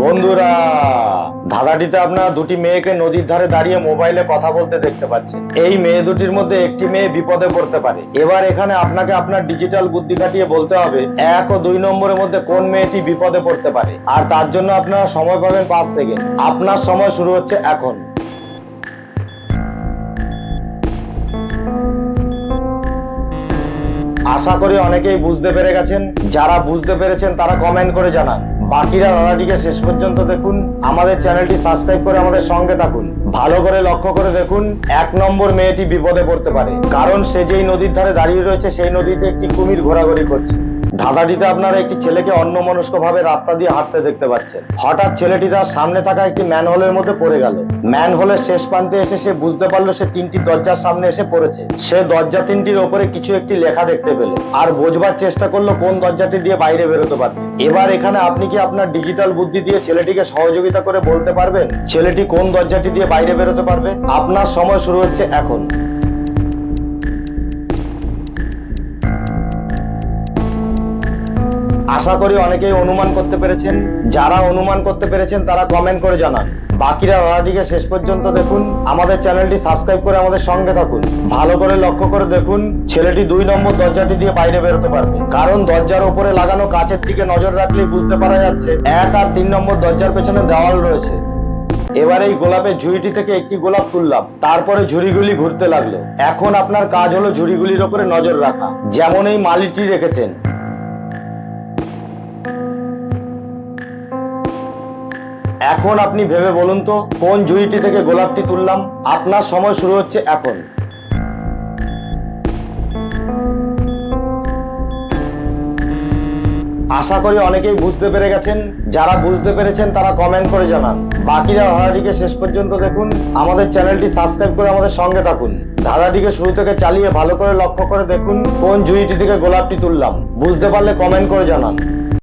বন্ধুরা, ধাঁধাটিতে আপনারা দুটি মেয়েকে নদীর ধারে দাঁড়িয়ে মোবাইলে কথা বলতে দেখতে পাচ্ছেন। এই মেয়ে দুটির মধ্যে একটি মেয়ে বিপদে পড়তে পারে। এবার এখানে আপনাকে আপনার ডিজিটাল বুদ্ধি খাটিয়ে বলতে হবে, এক ও দুই নম্বরের মধ্যে কোন মেয়েটি বিপদে পড়তে পারে? আর তার জন্য আপনারা সময় পাবেন পাঁচ সেকেন্ড। আপনার সময় শুরু হচ্ছে এখন। আশা করি অনেকেই বুঝতে পেরে গেছেন। যারা বুঝতে পেরেছেন তারা কমেন্ট করে জানান। বাকিরা দাদাটিকে শেষ পর্যন্ত দেখুন, আমাদের চ্যানেলটি সাবস্ক্রাইব করে আমাদের সঙ্গে থাকুন। ভালো করে লক্ষ্য করে দেখুন, এক নম্বর মেয়েটি বিপদে পড়তে পারে। কারণ সে যেই নদীর ধারে দাঁড়িয়ে রয়েছে, সেই নদীতে একটি কুমির ঘোরাঘুরি করছে। ধাঁধাটিতে আপনারা একটি ছেলেকে অন্যমনস্ক ভাবে রাস্তা দিয়ে হাঁটতে দেখতে পাচ্ছেন। হঠাৎ ছেলেটি তার সামনে থাকা একটি ম্যানহোলের মধ্যে পড়ে গেল। ম্যানহোলের শেষ প্রান্তে এসে সে বুঝতে পারল সে তিনটি দরজার সামনে এসে পড়েছে। সে দরজা তিনটির ওপরে কিছু একটি লেখা দেখতে পেল। আর বোঝবার চেষ্টা করল কোন দরজাটি দিয়ে বাইরে বেরোতে পারবে। এবার এখানে আপনি কি আপনার ডিজিটাল বুদ্ধি দিয়ে ছেলেটিকে সহযোগিতা করে বলতে পারবেন? ছেলেটি কোন দরজাটি দিয়ে বাইরে বেরোতে পারবে? আপনার সময় শুরু হচ্ছে এখন। আশা করি অনেকেই অনুমান করতে পেরেছেন। যারা অনুমান করতে পেরেছেন, তারা কমেন্ট করে জানান। বাকিরা দাদাটিকে শেষ পর্যন্ত দেখুন। আমাদের চ্যানেলটি সাবস্ক্রাইব করে আমাদের সঙ্গে থাকুন। ভালো করে লক্ষ্য করে দেখুন, ছেলেটি দুই নম্বর দরজাটি দিয়ে বাইরে বেরোতে পারবে। কারণ দরজার উপরে লাগানো কাচের দিকে নজর রাখলেই বুঝতে পারা যাচ্ছে, এক আর তিন নম্বর দরজার পেছনে দেওয়াল রয়েছে। এবার এই গোলাপের ঝুড়িটি থেকে একটি গোলাপ তুললাম। তারপরে ঝুড়িগুলি ঘুরতে লাগল। এখন আপনার কাজ হলো ঝুড়িগুলির ওপরে নজর রাখা। যেমন এই মালিটি রেখেছেন। এখন আপনি ভেবে বলুন তো, কোন ঝুড়িটি থেকে গোলাপটি তুললাম? আপনার সময় শুরু হচ্ছে এখন। আশা করি অনেকেই বুঝতে পেরে গেছেন। যারা বুঝতে পেরেছেন, তারা কমেন্ট করে জানান। বাকিরা ধাঁধাটিকে শেষ পর্যন্ত দেখুন। আমাদের চ্যানেলটি সাবস্ক্রাইব করে আমাদের সঙ্গে থাকুন। ধাঁধাটিকে শুরু থেকে চালিয়ে ভালো করে লক্ষ্য করে দেখুন কোন ঝুড়িটি থেকে গোলাপটি তুললাম। বুঝতে পারলে কমেন্ট করে জানান।